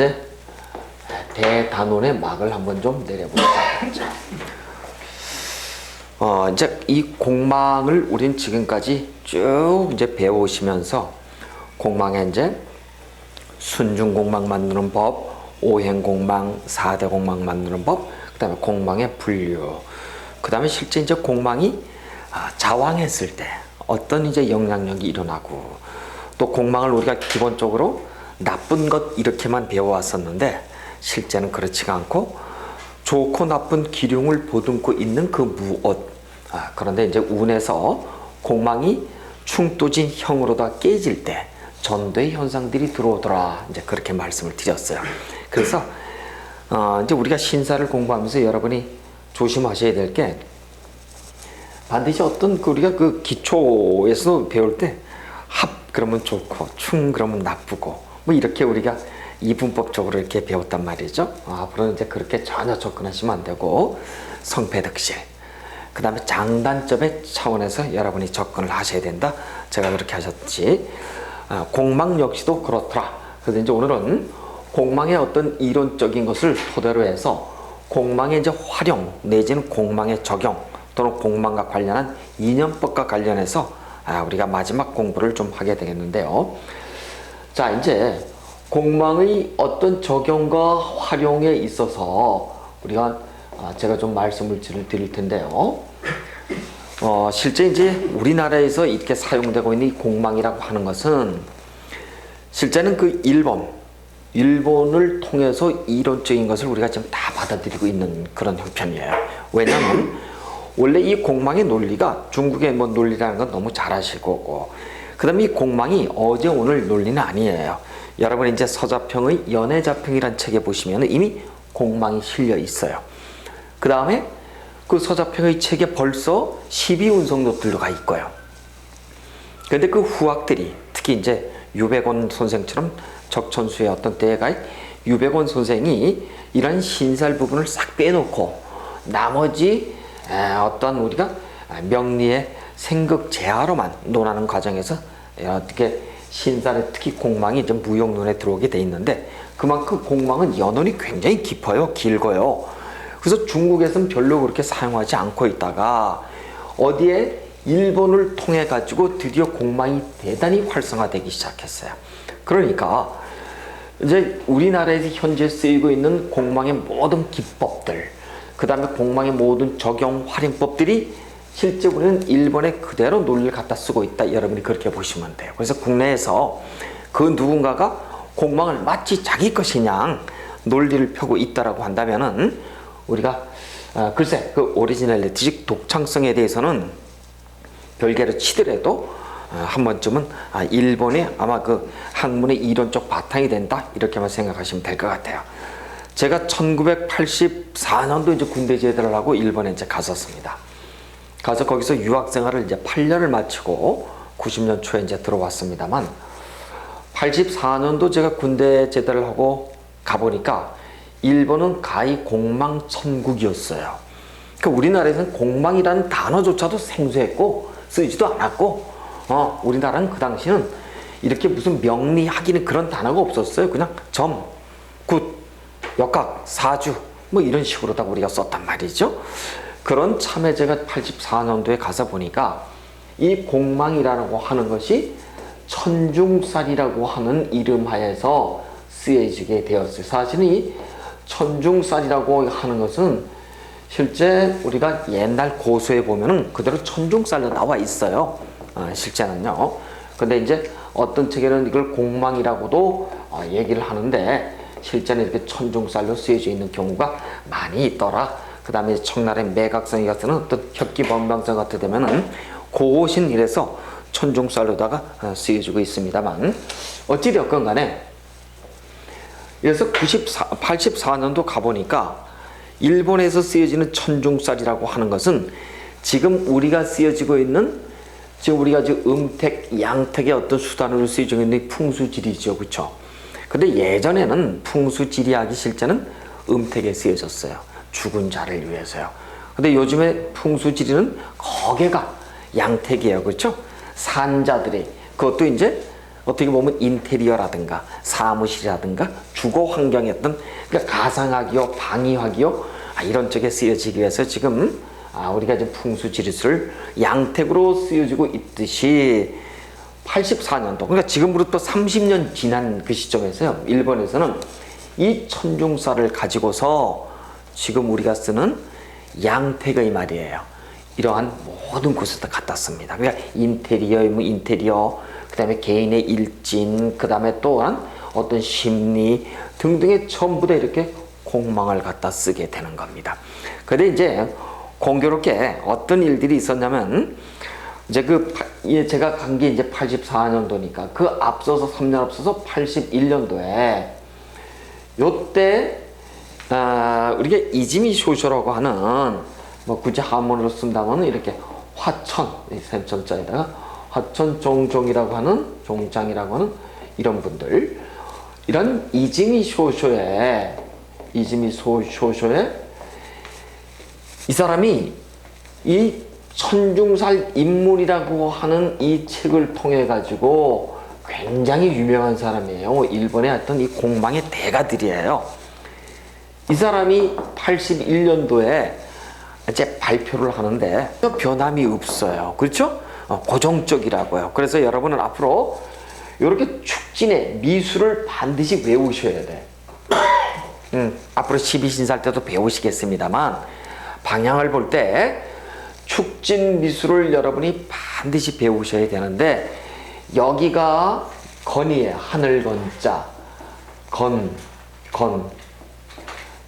이제 대단원의 막을 한번 좀 내려보자. 자. 어, 이제 이 공망을 우린 지금까지 쭉 이제 배우시면서 공망에 이제 순중 공망 만드는 법, 오행 공망, 사대 공망 만드는 법, 그다음에 공망의 분류, 그다음에 실제 이제 공망이 아, 자왕했을 때 어떤 이제 영향력이 일어나고 또 공망을 우리가 기본적으로 나쁜 것 이렇게만 배워왔었는데 실제는 그렇지가 않고 좋고 나쁜 기륭을 보듬고 있는 그 무엇 아, 그런데 이제 운에서 공망이 충도진 형으로다 깨질 때 전도의 현상들이 들어오더라 이제 그렇게 말씀을 드렸어요. 그래서 어, 이제 우리가 신사를 공부하면서 여러분이 조심하셔야 될 게 반드시 어떤 그 우리가 그 기초에서 배울 때 합 그러면 좋고 충 그러면 나쁘고 뭐 이렇게 우리가 이분법적으로 이렇게 배웠단 말이죠. 아, 앞으로는 이제 그렇게 전혀 접근하시면 안 되고 성패득실 그 다음에 장단점의 차원에서 여러분이 접근을 하셔야 된다. 제가 그렇게 하셨지. 아, 공망 역시도 그렇더라. 그래서 이제 오늘은 공망의 어떤 이론적인 것을 토대로 해서 공망의 이제 활용 내지는 공망의 적용 또는 공망과 관련한 이념법과 관련해서 아, 우리가 마지막 공부를 좀 하게 되겠는데요. 자, 이제 공망의 어떤 적용과 활용에 있어서 우리가 아, 제가 좀 말씀을 드릴- 텐데요. 어, 실제 이제 우리나라에서 이렇게 사용되고 있는 이 공망이라고 하는 것은 실제는 그 일본, 일본을 통해서 이론적인 것을 우리가 지금 다 받아들이고 있는 그런 형편이에요. 왜냐하면 원래 이 공망의 논리가 중국의 뭐 논리라는 건 너무 잘 아실 거고, 그 다음에 이 공망이 어제 오늘 논리는 아니에요. 여러분이 이제 서자평의 연애자평이라는 책에 보시면 이미 공망이 실려 있어요. 그 다음에 그 서자평의 책에 벌써 12운성도 들어가 있고요. 근데 그 후학들이 특히 이제 유백원 선생처럼 적천수의 어떤 때가 유백원 선생이 이런 신살 부분을 싹 빼놓고 나머지 에, 어떤 우리가 명리의 생극 제하로만 논하는 과정에서 어떻게 신살의 특히 공망이 좀 무용 눈에 들어오게 돼 있는데 그만큼 공망은 연원이 굉장히 깊어요, 길고요. 그래서 중국에서는 별로 그렇게 사용하지 않고 있다가 어디에 일본을 통해 가지고 드디어 공망이 대단히 활성화되기 시작했어요. 그러니까 이제 우리나라에서 현재 쓰이고 있는 공망의 모든 기법들, 그 다음에 공망의 모든 적용 활용법들이 실제 우리는 일본에 그대로 논리를 갖다 쓰고 있다. 여러분이 그렇게 보시면 돼요. 그래서 국내에서 그 누군가가 공망을 마치 자기 것이냥 논리를 펴고 있다라고 한다면은 우리가 아, 글쎄 그 오리지널리티 즉 독창성에 대해서는 별개로 치더라도 아, 한 번쯤은 아, 일본이 아마 그 학문의 이론적 바탕이 된다 이렇게만 생각하시면 될 것 같아요. 제가 1984년도 이제 군대 제대를 하고 일본에 이제 갔었습니다. 가서 거기서 유학 생활을 이제 8년을 마치고 90년 초에 이제 들어왔습니다만 84년도 제가 군대 제대를 하고 가보니까 일본은 가히 공망 천국이었어요. 그 우리나라에서는 공망이라는 단어조차도 생소했고 쓰지도 않았고, 어, 우리나라는 그 당시는 이렇게 무슨 명리학이는 그런 단어가 없었어요. 그냥 점, 굿, 역학, 사주, 뭐 이런 식으로 다 우리가 썼단 말이죠. 그런 참에 제가 84년도에 가서 보니까 이 공망이라고 하는 것이 천중살이라고 하는 이름 하에서 쓰여지게 되었어요. 사실은 이 천중살이라고 하는 것은 실제 우리가 옛날 고수에 보면은 그대로 천중살로 나와 있어요. 어, 실제는요. 근데 이제 어떤 책에는 이걸 공망이라고도 어, 얘기를 하는데 실제는 이렇게 천중살로 쓰여져 있는 경우가 많이 있더라. 그 다음에 청나라의 매각성이 같은 어떤 혁기범방성 같은 되면은 고신 이래서 천중살로다가 어, 쓰여지고 있습니다만 어찌되었건 간에 그래서 94, 84년도 가보니까 일본에서 쓰여지는 천중살이라고 하는 것은 지금 우리가 쓰여지고 있는 지금 우리가 지금 음택, 양택의 어떤 수단으로 쓰여지고 있는 풍수지리죠. 그렇죠? 근데 예전에는 풍수지리학이 실제는 음택에 쓰여졌어요. 죽은 자를 위해서요. 근데 요즘에 풍수지리는 거개가 양택이에요. 그렇죠? 산자들이 그것도 이제 어떻게 보면 인테리어라든가 사무실이라든가 주거 어떤 그러니까 가상하기요, 방위하기요 아, 이런 쪽에 쓰여지기 위해서 지금 아, 우리가 지금 풍수지리수를 양택으로 쓰여지고 있듯이 84년도 그러니까 지금으로부터 30년 지난 그 시점에서요 일본에서는 이 천중사를 가지고서 지금 우리가 쓰는 양택의 말이에요. 이러한 모든 곳에다 갖다 씁니다. 그러니까 인테리어 뭐 인테리어 그 다음에 개인의 일진 그 다음에 또한 어떤 심리 등등의 전부 다 이렇게 공망을 갖다 쓰게 되는 겁니다. 근데 이제 공교롭게 어떤 일들이 있었냐면 이제 그 파- 예, 제가 간 게 이제 84년도니까 그 앞서서 3년 앞서서 81년도에 요때 아, 우리가 이지미 쇼쇼라고 하는 뭐 굳이 한문으로 쓴다면 이렇게 화천 이 샘천자에다가 화천 종종이라고 하는 종장이라고 하는 이런 분들 이런 이지미 쇼쇼에 이지미 소- 쇼쇼에 이 사람이 이 천중살 인물이라고 하는 이 책을 통해 가지고 굉장히 유명한 사람이에요. 일본의 어떤 이 공방의 대가들이에요. 이 사람이 81년도에 이제 발표를 하는데 변함이 없어요. 그렇죠? 어, 고정적이라고요. 그래서 여러분은 앞으로 이렇게 축진의 미술을 반드시 외우셔야 돼. 음, 앞으로 12신살 때도 배우시겠습니다만 방향을 볼 때 축진 미술을 여러분이 반드시 배우셔야 되는데 여기가 건이에요. 하늘 건자 건, 건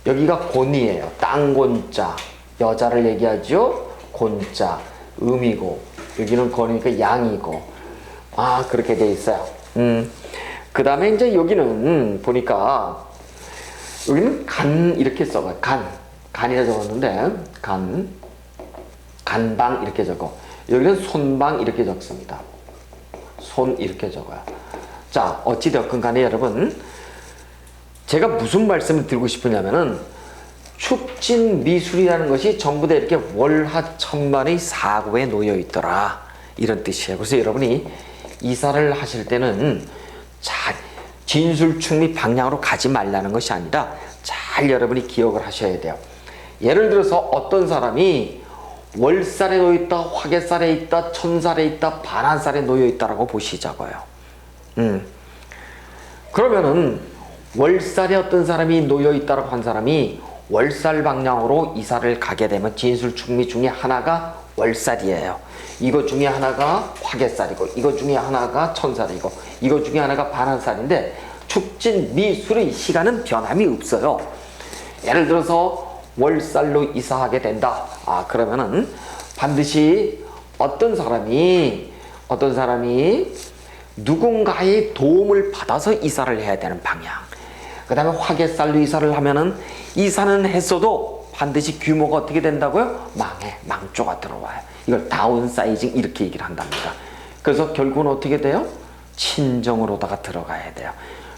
여기가 곤이에요. 땅 곤자 여자를 얘기하죠. 곤자 음이고 여기는 건이니까 양이고 아 그렇게 돼 있어요. 음. 그 다음에 이제 여기는 보니까 여기는 간 이렇게 써봐요. 간. 간이라 적었는데 간. 간방 이렇게 적어. 여기는 손방 이렇게 적습니다. 손 이렇게 적어요. 자, 어찌되었건 간에 여러분 제가 무슨 말씀을 드리고 싶으냐면은 축진 미술이라는 것이 전부 다 이렇게 월화천만의 사고에 놓여 있더라. 이런 뜻이에요. 그래서 여러분이 이사를 하실 때는 잘 진술충리 방향으로 가지 말라는 것이 아니라 잘 여러분이 기억을 하셔야 돼요. 예를 들어서 어떤 사람이 월살에 놓여 있다, 화개살에 있다, 천살에 있다, 반한살에 놓여 있다라고 보시자고요. 음. 그러면은 월살에 어떤 사람이 놓여 있다라고 한 사람이 월살 방향으로 이사를 가게 되면 진술 충미 중에 하나가 월살이에요. 이거 중에 하나가 화개살이고 이거 중에 하나가 천살이고 이거 중에 하나가 반한살인데 축진 미술의 시간은 변함이 없어요. 예를 들어서 월살로 이사하게 된다. 아 그러면은 반드시 어떤 사람이 어떤 사람이 누군가의 도움을 받아서 이사를 해야 되는 방향. 그 다음에 화개살로 이사를 하면은 이사는 했어도 반드시 규모가 어떻게 된다고요? 망해, 망조가 들어와요. 이걸 다운사이징 이렇게 얘기를 한답니다. 그래서 결국은 어떻게 돼요? 친정으로다가 들어가야 돼요.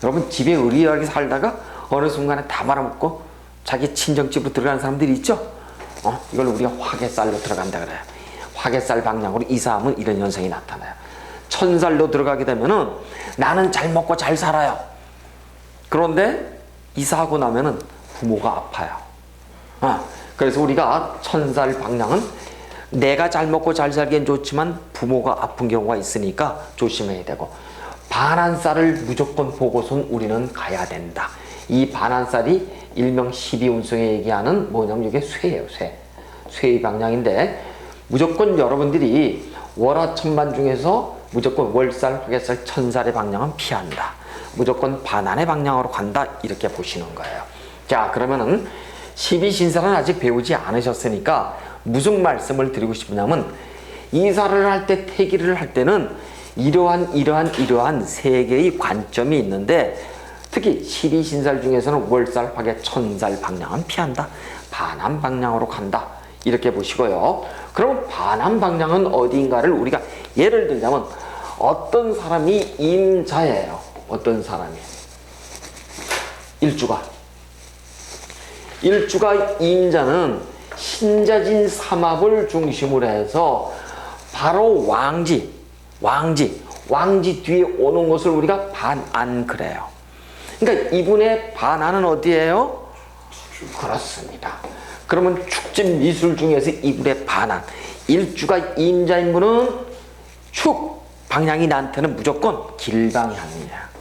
여러분 집에 의리하게 살다가 어느 순간에 다 말아먹고 자기 친정집으로 들어가는 사람들이 있죠? 어? 이걸 우리가 화개살로 들어간다 그래요. 화개살 방향으로 이사하면 이런 현상이 나타나요. 천살로 들어가게 되면은 나는 잘 먹고 잘 살아요. 그런데 이사하고 나면은 부모가 아파요. 아, 그래서 우리가 천살 방향은 내가 잘 먹고 잘 살기엔 좋지만 부모가 아픈 경우가 있으니까 조심해야 되고 반한살을 무조건 보고선 우리는 가야 된다. 이 반한살이 일명 12운성에 얘기하는 뭐냐면 이게 쇠예요, 쇠. 쇠의 방향인데 무조건 여러분들이 월화천만 중에서 무조건 월살, 화개살, 천살의 방향은 피한다. 무조건 반환의 방향으로 간다. 이렇게 보시는 거예요. 자, 그러면은 12신사는 아직 배우지 않으셨으니까 무슨 말씀을 드리고 싶으냐면 이사를 할 때, 태기를 할 때는 이러한, 이러한, 이러한 세 개의 관점이 있는데 특히 12신살 중에서는 월살, 화개, 천살 방향은 피한다. 반환 방향으로 간다. 이렇게 보시고요. 그럼 반환 방향은 어디인가를 우리가 예를 들자면 어떤 사람이 임자예요. 어떤 사람이. 일주가. 일주가 임자는 신자진 삼합을 중심으로 해서 바로 왕지, 왕지, 왕지 뒤에 오는 것을 우리가 반안 그래요. 그러니까 이분의 반안은 어디예요? 그렇습니다. 그러면 축진 미술 중에서 이분의 반안 일주가 임자인 분은 축 방향이 나한테는 무조건 길방향이야.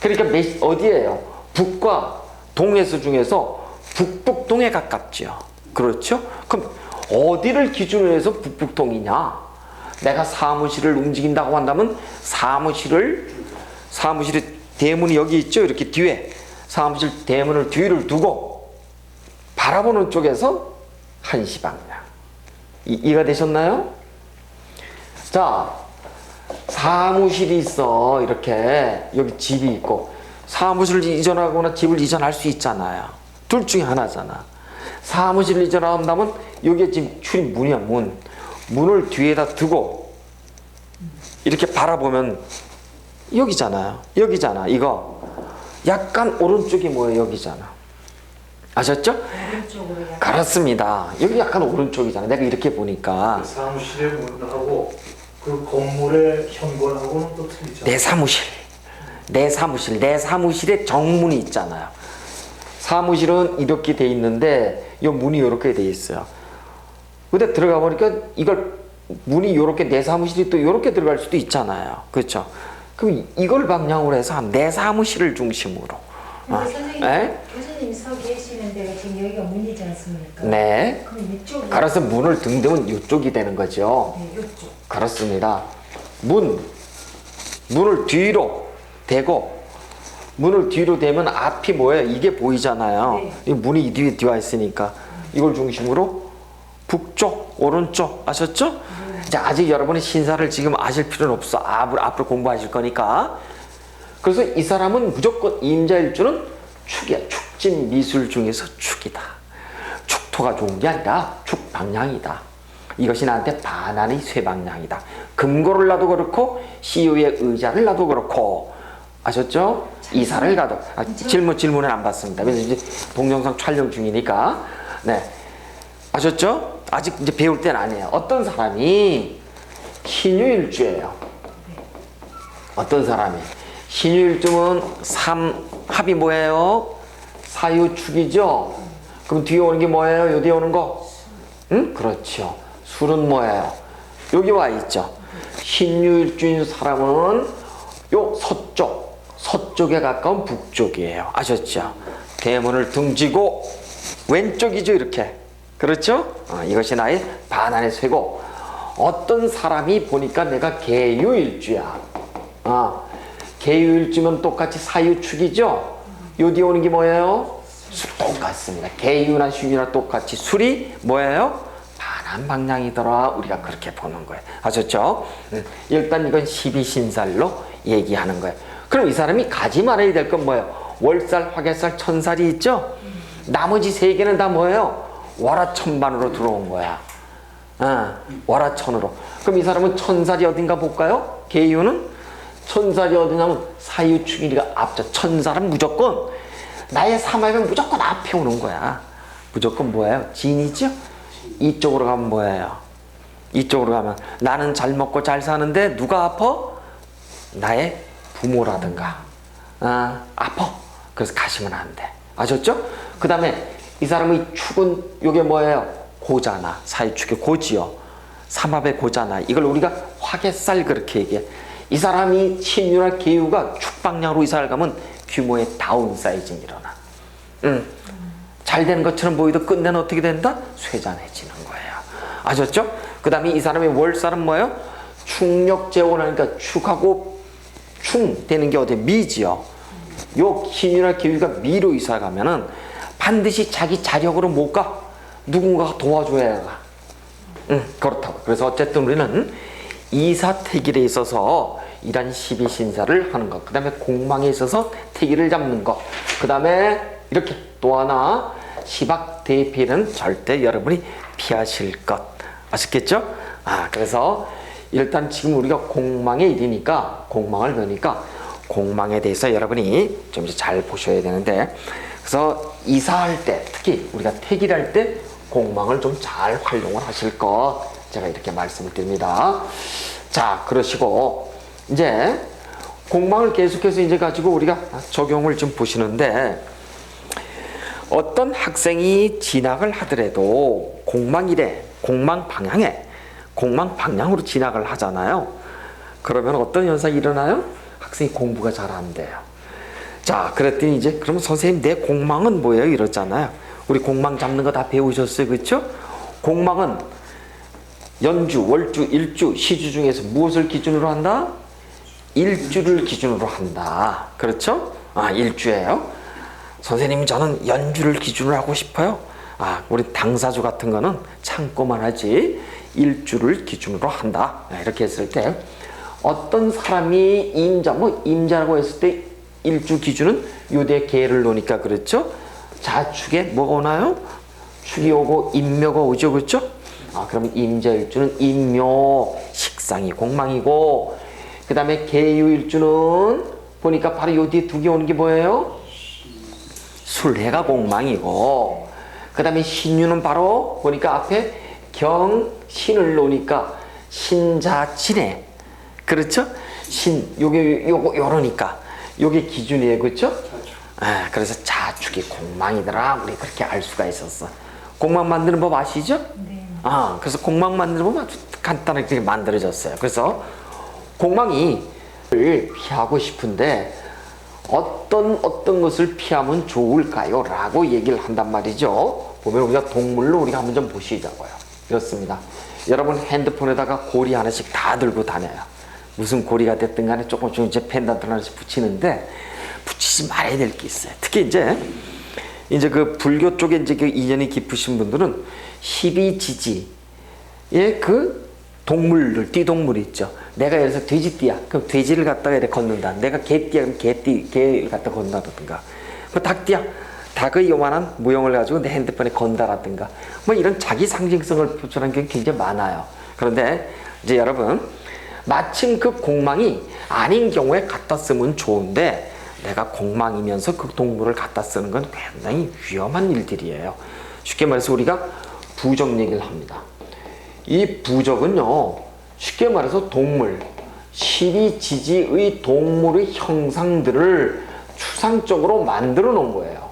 그러니까 몇- 어디예요? 북과 동에서 중에서 북북동에 가깝지요. 그렇죠? 그럼 어디를 기준으로 해서 북북동이냐? 내가 사무실을 움직인다고 한다면 사무실을 사무실의 대문이 여기 있죠. 이렇게 뒤에 사무실 대문을 뒤를 두고 바라보는 쪽에서 한시 방향. 이, 이해가 되셨나요? 자, 사무실이 있어. 이렇게 여기 집이 있고 사무실을 이전하거나 집을 이전할 수 있잖아요. 둘 중에 하나잖아. 사무실을 이전한다면 여기에 지금 출입 문이야 문. 문을 뒤에다 두고 이렇게 바라보면 여기잖아요. 여기잖아. 이거 약간 오른쪽이 뭐예요? 여기잖아. 아셨죠? 그렇습니다. 여기 약간 오른쪽이잖아. 내가 이렇게 보니까 그 사무실의 문하고 그 건물의 현관하고는 또 틀리죠. 내 사무실, 내 사무실, 내 사무실에 정문이 있잖아요. 사무실은 이렇게 돼 있는데 이 문이 이렇게 돼 있어요. 근데 들어가 보니까 이걸 문이 이렇게 내 사무실이 또 이렇게 들어갈 수도 있잖아요. 그렇죠? 그럼 이걸 방향으로 해서 내 사무실을 중심으로. 아, 선생님, 에? 교수님 서 계시는 데가 지금 여기가 문이지 않습니까? 네. 그럼 이쪽이 그래서 문을 등대면 이쪽이 되는 거죠. 네, 이쪽. 그렇습니다. 문, 문을 뒤로 대고, 문을 뒤로 대면 앞이 뭐예요? 이게 보이잖아요. 네. 이 문이 이 뒤에 뒤와 있으니까 이걸 중심으로 북쪽, 오른쪽 아셨죠? 자, 아직 여러분이 신사를 지금 아실 필요는 없어. 앞으로, 앞으로 공부하실 거니까. 그래서 이 사람은 무조건 임자일주는 축이야. 축진 미술 중에서 축이다. 축토가 좋은 게 아니라 축 방향이다. 이것이 나한테 반환의 쇠방향이다. 금고를 놔도 그렇고 CEO의 의자를 놔도 그렇고 아셨죠? 이사를 가도 아, 질문 질문은 안 받습니다. 그래서 이제 동영상 촬영 중이니까 네 아셨죠? 아직 이제 배울 때는 아니에요. 어떤 사람이 신유일주예요. 어떤 사람이 신유일주면 삼 합이 뭐예요? 사유축이죠. 그럼 뒤에 오는 게 뭐예요? 요 뒤에 오는 거? 응? 그렇죠. 술은 뭐예요? 여기 와 있죠. 신유일주인 사람은 요 서쪽, 서쪽에 가까운 북쪽이에요. 아셨죠? 대문을 등지고 왼쪽이죠, 이렇게. 그렇죠? 어, 이것이 나의 반환의 쇠고 어떤 사람이 보니까 내가 개유일주야. 아, 개유일주면 똑같이 사유축이죠? 요 뒤에 오는 게 뭐예요? 술 똑같습니다. 개유나 신유나 똑같이 술이 뭐예요? 반한 방향이더라. 우리가 그렇게 보는 거예요. 아셨죠? 음, 일단 이건 12신살로 얘기하는 거예요. 그럼 이 사람이 가지 말아야 될 건 뭐예요? 월살, 화개살, 천살이 있죠? 나머지 세 개는 다 뭐예요? 월화천반으로 들어온 거야. 아, 월화천으로. 그럼 이 사람은 천살이 어딘가 볼까요? 개유는 천살이 어디냐면 사유축이니까 앞자. 천살은 무조건 나의 삼합은 무조건 앞에 오는 거야. 무조건 뭐예요? 진이죠? 이쪽으로 가면 뭐예요? 이쪽으로 가면 나는 잘 먹고 잘 사는데 누가 아파? 나의 부모라든가 아, 아파. 그래서 가시면 안 돼. 아셨죠? 그 다음에 이 사람의 축은 요게 뭐예요? 고자나 사유축의 고지요. 삼합의 고자나 이걸 우리가 화개살 그렇게 얘기해. 이 사람이 신유나 개유가 축방향으로 이사를 가면 규모의 다운사이징 일어나. 응. 잘 되는 것처럼 보이도 끝내는 어떻게 된다? 쇠잔해지는 거예요. 아셨죠? 그 다음에 이 사람의 월살은 뭐예요? 충력재원하니까 축하고 충 되는 게 어디 미지요. 요 신유나 개유가 미로 이사 가면은 반드시 자기 자력으로 못 가. 누군가가 도와줘야 가. 응, 그렇다고. 그래서 어쨌든 우리는 이사택일에 있어서 이런 12신사를 하는 것. 그 다음에 공망에 있어서 택일을 잡는 것. 그 다음에 이렇게 또 하나 시박대피는 절대 여러분이 피하실 것. 아셨겠죠? 아, 그래서 일단 지금 우리가 공망의 일이니까 공망을 배우니까 공망에 대해서 여러분이 좀 잘 보셔야 되는데 그래서 이사할 때 특히 우리가 택일할 때 공망을 좀 잘 활용을 하실 것 제가 이렇게 말씀을 드립니다. 자 그러시고 이제 공망을 계속해서 이제 가지고 우리가 적용을 좀 보시는데 어떤 학생이 진학을 하더라도 공망이래 공망 방향에 공망 방향으로 진학을 하잖아요. 그러면 어떤 현상이 일어나요? 학생이 공부가 잘 안 돼요. 자, 그랬더니 이제 그러면 선생님 내 공망은 뭐예요? 이러잖아요. 우리 공망 잡는 거 다 배우셨어요, 그렇죠? 공망은 연주, 월주, 일주, 시주 중에서 무엇을 기준으로 한다? 일주를 기준으로 한다. 그렇죠? 아, 일주예요. 선생님 저는 연주를 기준으로 하고 싶어요. 아, 우리 당사주 같은 거는 참고만 하지 일주를 기준으로 한다. 아, 이렇게 했을 때 어떤 사람이 임자, 뭐 임자라고 했을 때 일주 기준은 요대 개를 놓으니까 그렇죠? 자축에 뭐가 오나요? 축이 오고 임묘가 오죠, 그렇죠? 아, 그러면 임자 일주는 임묘 식상이 공망이고 그 다음에 개유일주는 보니까 바로 요 뒤에 두 개 오는 게 뭐예요? 술해가 공망이고 그 다음에 신유는 바로 보니까 앞에 경신을 놓으니까 신자진해 그렇죠? 신 요게 요거 요러니까 요게 기준이에요 그렇죠? 아, 그래서 자축이 공망이더라 우리 그렇게 알 수가 있었어 공망 만드는 법 아시죠? 네. 아, 그래서 공망 만드는 법 아주 간단하게 만들어졌어요. 그래서 공망이 를 피하고 싶은데 어떤 어떤 것을 피하면 좋을까요? 라고 얘기를 한단 말이죠. 보면 우리가 동물로 우리가 한번 좀 보시자고요. 이렇습니다. 여러분 핸드폰에다가 고리 하나씩 다 들고 다녀요. 무슨 고리가 됐든 간에 조금씩 이제 펜던트 하나씩 붙이는데 붙이지 말아야 될 게 있어요. 특히 이제 이제 그 불교 쪽에 이제 그 인연이 깊으신 분들은 희비지지의 그 동물들, 띠동물 있죠. 내가 예를 들어서 돼지띠야. 그럼 돼지를 갖다가 이렇게 걷는다. 내가 개띠야. 그럼 개띠, 개를 갖다 건다든가. 그 닭띠야. 닭의 요만한 모형을 가지고 내 핸드폰에 건다라든가. 뭐 이런 자기 상징성을 표출하는 게 굉장히 많아요. 그런데 이제 여러분, 마침 그 공망이 아닌 경우에 갖다 쓰면 좋은데 내가 공망이면서 그 동물을 갖다 쓰는 건 굉장히 위험한 일들이에요. 쉽게 말해서 우리가 부적 얘기를 합니다. 이 부적은요, 쉽게 말해서 동물, 시비지지의 동물의 형상들을 추상적으로 만들어 놓은 거예요.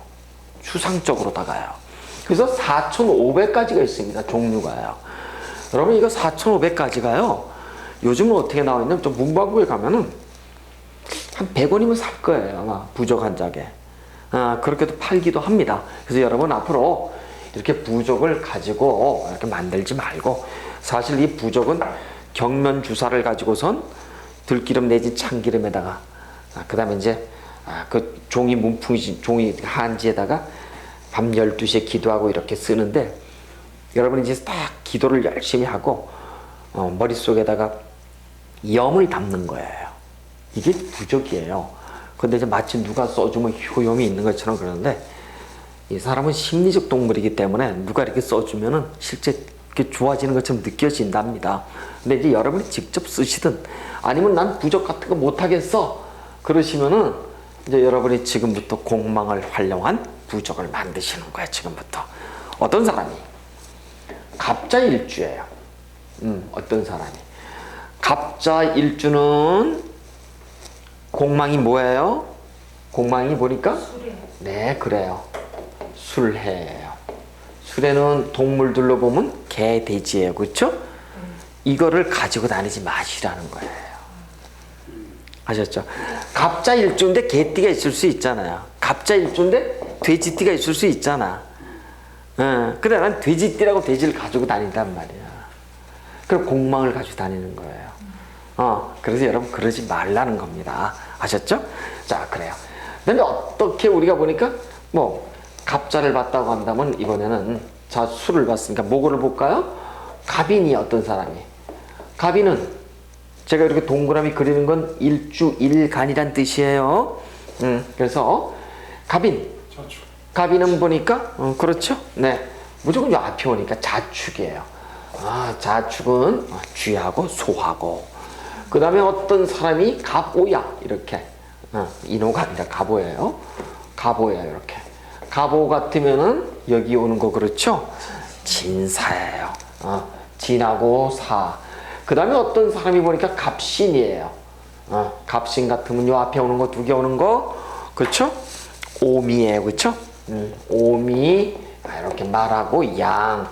추상적으로다가요. 그래서 4,500가지가 있습니다. 종류가요. 여러분, 이거 4,500가지가요. 요즘은 어떻게 나와 있냐면, 좀 문방구에 가면은 한 100원이면 살 거예요. 아마 부적 한 장에. 아, 그렇게도 팔기도 합니다. 그래서 여러분 앞으로 이렇게 부적을 가지고 이렇게 만들지 말고 사실 이 부적은 경면 주사를 가지고선 들기름 내지 참기름에다가 아, 그다음에 이제 아, 그 종이 문풍지 종이 한지에다가 밤 12시에 기도하고 이렇게 쓰는데 여러분 이제 딱 기도를 열심히 하고 어, 머릿속에다가 염을 담는 거예요. 이게 부적이에요. 근데 이제 마치 누가 써주면 효용이 있는 것처럼 그러는데 이 사람은 심리적 동물이기 때문에 누가 이렇게 써주면은 실제 이렇게 좋아지는 것처럼 느껴진답니다. 근데 이제 여러분이 직접 쓰시든 아니면 난 부적 같은 거 못하겠어 그러시면은 이제 여러분이 지금부터 공망을 활용한 부적을 만드시는 거예요. 지금부터 어떤 사람이 갑자일주예요. 음, 어떤 사람이 갑자일주는 공망이 뭐예요? 공망이 보니까. 네 그래요 술해 술해는 동물들로 보면 개 돼지예요 그렇죠? 이거를 가지고 다니지 마시라는 거예요 아셨죠? 갑자 일주인데 개띠가 있을 수 있잖아요 갑자 일주인데 돼지띠가 있을 수 있잖아 어, 근데 난 돼지띠라고 돼지를 가지고 다닌단 말이야 그럼 공망을 가지고 다니는 거예요 어, 그래서 여러분 그러지 말라는 겁니다. 아셨죠? 자, 그래요. 근데 어떻게 우리가 보니까 뭐 갑자를 봤다고 한다면 이번에는 자 수를 봤으니까 뭐를 볼까요? 갑인이 어떤 사람이? 갑인은 제가 이렇게 동그라미 그리는 건 일주 일간이란 뜻이에요. 음, 그래서 갑인 갑인은 보니까 어, 그렇죠? 네, 무조건 요 앞에 오니까 자축이에요. 아, 자축은 어, 쥐하고 소하고 그 다음에 어떤 사람이 갑오야 이렇게 어, 인호가 아니라 갑오예요. 갑오야 이렇게 갑오 같으면은 여기 오는 거 그렇죠? 진사예요. 어, 진하고 사. 그 다음에 어떤 사람이 보니까 갑신이에요. 어, 갑신 같으면 요 앞에 오는 거 두 개 오는 거 그렇죠? 오미예요, 그렇죠? 음, 오미 아, 이렇게 말하고 양.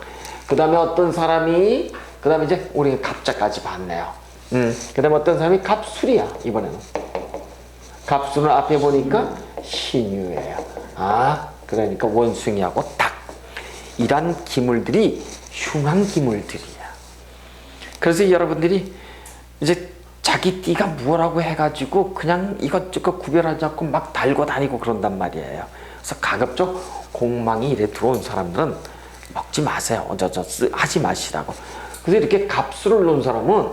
그 다음에 어떤 사람이 그 다음에 이제 우리 갑자까지 봤네요. 음, 그 다음에 어떤 사람이 갑술이야 이번에는. 갑술은 앞에 보니까 신유예요. 아, 그러니까 원숭이하고 닭. 이란 기물들이 흉한 기물들이야. 그래서 여러분들이 이제 자기 띠가 뭐라고 해가지고 그냥 이것저것 구별하지 않고 막 달고 다니고 그런단 말이에요. 그래서 가급적 공망이 이래 들어온 사람들은 먹지 마세요. 어저저 쓰- 하지 마시라고. 그래서 이렇게 갑수를 놓은 사람은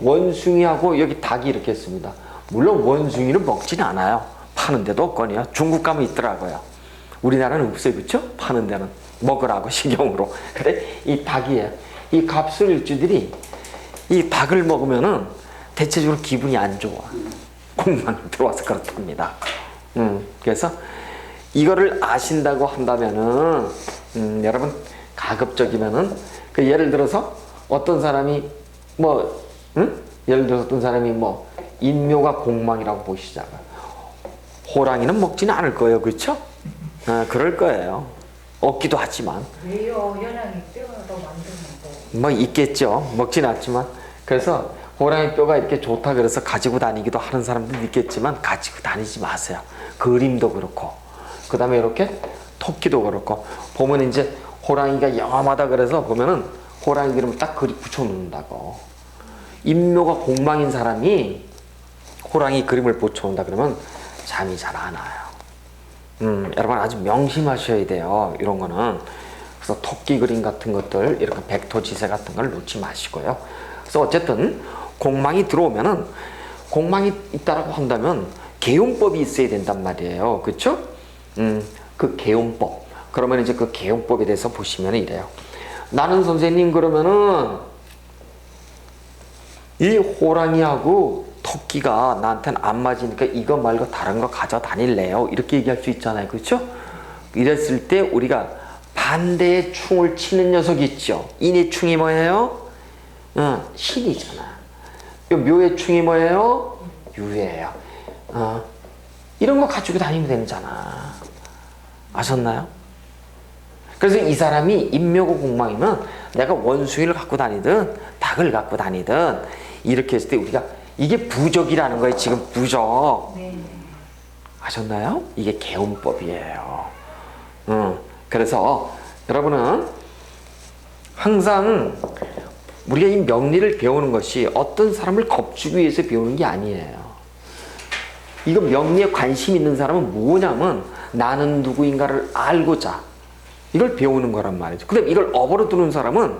원숭이하고 여기 닭이 이렇게 있습니다. 물론 원숭이는 먹진 않아요. 파는 데도 없거니요. 중국 가면 있더라고요. 우리나라는 없어요, 그렇죠? 파는 데는 먹으라고 식용으로. 근데 이 닭이에요. 이 갑술 일주들이 이 닭을 먹으면은 대체적으로 기분이 안 좋아. 공망이 들어와서 그렇답니다. 음, 그래서 이거를 아신다고 한다면은 음, 여러분 가급적이면은 그 예를 들어서 어떤 사람이 뭐 응? 예를 들어서 어떤 사람이 뭐 인묘가 공망이라고 보시자고요. 호랑이는 먹지는 않을 거예요, 그렇죠? 아, 그럴 거예요. 없기도 하지만 왜요? 연하게 뼈로 만드는 거. 뭐 있겠죠. 먹진 않지만 그래서 호랑이 뼈가 이렇게 좋다 그래서 가지고 다니기도 하는 사람들도 있겠지만 가지고 다니지 마세요. 그림도 그렇고 그 다음에 이렇게 토끼도 그렇고 보면 이제 호랑이가 영험하다 그래서 보면은 호랑이 그림을 딱 그리 붙여놓는다고 인묘가 공망인 사람이 호랑이 그림을 붙여놓는다 그러면 잠이 잘 안 와요. 음, 여러분 아주 명심하셔야 돼요. 이런 거는. 그래서 토끼 그림 같은 것들, 이렇게 백토 지세 같은 걸 놓지 마시고요. 그래서 어쨌든 공망이 들어오면은 공망이 있다라고 한다면 개용법이 있어야 된단 말이에요. 그렇죠? 음, 그 개용법. 그러면 이제 그 개용법에 대해서 보시면 이래요. 나는 선생님 그러면은 이 호랑이하고 토끼가 나한테는 안 맞으니까 이거 말고 다른 거 가져다닐래요. 이렇게 얘기할 수 있잖아요. 그렇죠? 이랬을 때 우리가 반대의 충을 치는 녀석이 있죠. 인의 충이 뭐예요? 어, 신이잖아. 요 묘의 충이 뭐예요? 유예요. 어, 이런 거 가지고 다니면 되잖아. 아셨나요? 그래서 이 사람이 인묘고 공망이면 내가 원숭이를 갖고 다니든 닭을 갖고 다니든 이렇게 했을 때 우리가 이게 부적이라는 거예요. 지금 부적. 네. 아셨나요? 이게 개운법이에요. 음, 그래서 여러분은 항상 우리가 이 명리를 배우는 것이 어떤 사람을 겁주기 위해서 배우는 게 아니에요. 이거 명리에 관심 있는 사람은 뭐냐면 나는 누구인가를 알고자 이걸 배우는 거란 말이죠. 근데 이걸 업으로 두는 사람은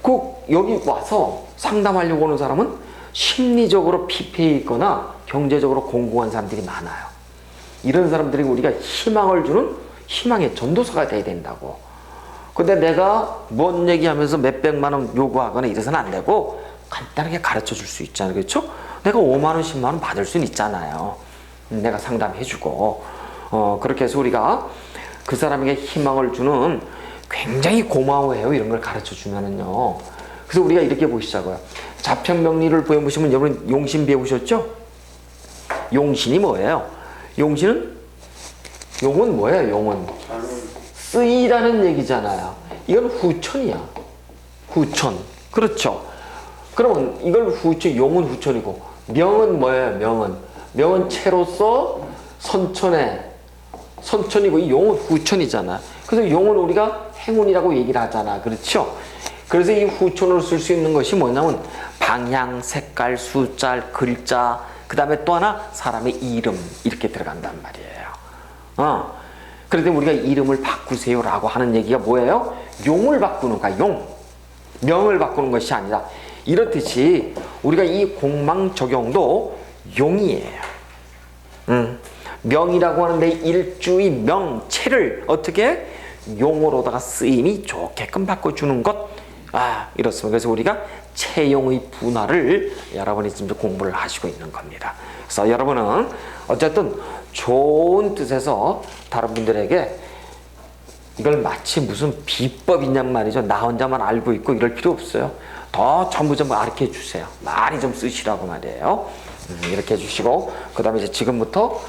꼭 여기 와서 상담하려고 오는 사람은 심리적으로 피폐해 있거나 경제적으로 공공한 사람들이 많아요. 이런 사람들이 우리가 희망을 주는 희망의 전도사가 돼야 된다고. 근데 내가 뭔 얘기하면서 몇백만 원 요구하거나 이래서는 안 되고 간단하게 가르쳐 줄 수 있잖아요. 그렇죠? 내가 5만 원, 10만 원 받을 수는 있잖아요. 음, 내가 상담해 주고. 어, 그렇게 해서 우리가 그 사람에게 희망을 주는 굉장히 고마워해요. 이런 걸 가르쳐 주면은요. 그래서 우리가 이렇게 보시자고요. 자평명리를 배워보시면 여러분 용신 배우셨죠? 용신이 뭐예요? 용신은 용은 뭐예요? 용은 쓰이라는 얘기잖아요. 이건 후천이야. 후천. 그렇죠. 그러면 이걸 후천, 용은 후천이고 명은 뭐예요? 명은 명은 채로서 선천에 선천이고 이 용은 후천이잖아. 그래서 용은 우리가 행운이라고 얘기를 하잖아. 그렇죠? 그래서 이 후천으로 쓸 수 있는 것이 뭐냐면 방향, 색깔, 숫자, 글자, 그 다음에 또 하나 사람의 이름 이렇게 들어간단 말이에요. 어. 그런데 우리가 이름을 바꾸세요라고 하는 얘기가 뭐예요? 용을 바꾸는 거야. 용. 명을 바꾸는 것이 아니라 이렇듯이 우리가 이 공망 적용도 용이에요. 음. 명이라고 하는데 일주의 명체를 어떻게 용어로다가 쓰임이 좋게끔 바꿔주는 것. 아, 이렇습니다. 그래서 우리가 채용의 분할을 여러분이 지금 공부를 하시고 있는 겁니다. 그래서 여러분은 어쨌든 좋은 뜻에서 다른 분들에게 이걸 마치 무슨 비법이냔 말이죠. 나 혼자만 알고 있고 이럴 필요 없어요. 더 전부 전부 가르쳐 주세요. 많이 좀 쓰시라고 말이에요. 음, 이렇게 해주시고 그 다음에 이제 지금부터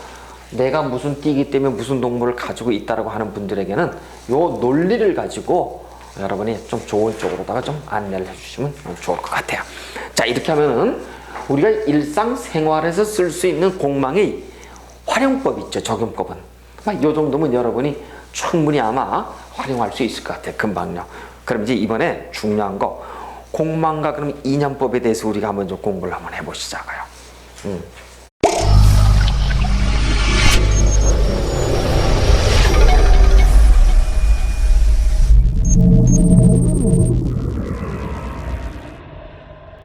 내가 무슨 띠기 때문에 무슨 동물을 가지고 있다라고 하는 분들에게는 요 논리를 가지고 여러분이 좀 좋은 쪽으로다가 좀 안내를 해주시면 좋을 것 같아요. 자 이렇게 하면은 우리가 일상생활에서 쓸 수 있는 공망의 활용법 있죠 적용법은 이 정도면 여러분이 충분히 아마 활용할 수 있을 것 같아요 금방요. 그럼 이제 이번에 중요한 거 공망과 그럼 인연법에 대해서 우리가 한번 좀 공부를 한번 해보시자고요. 음.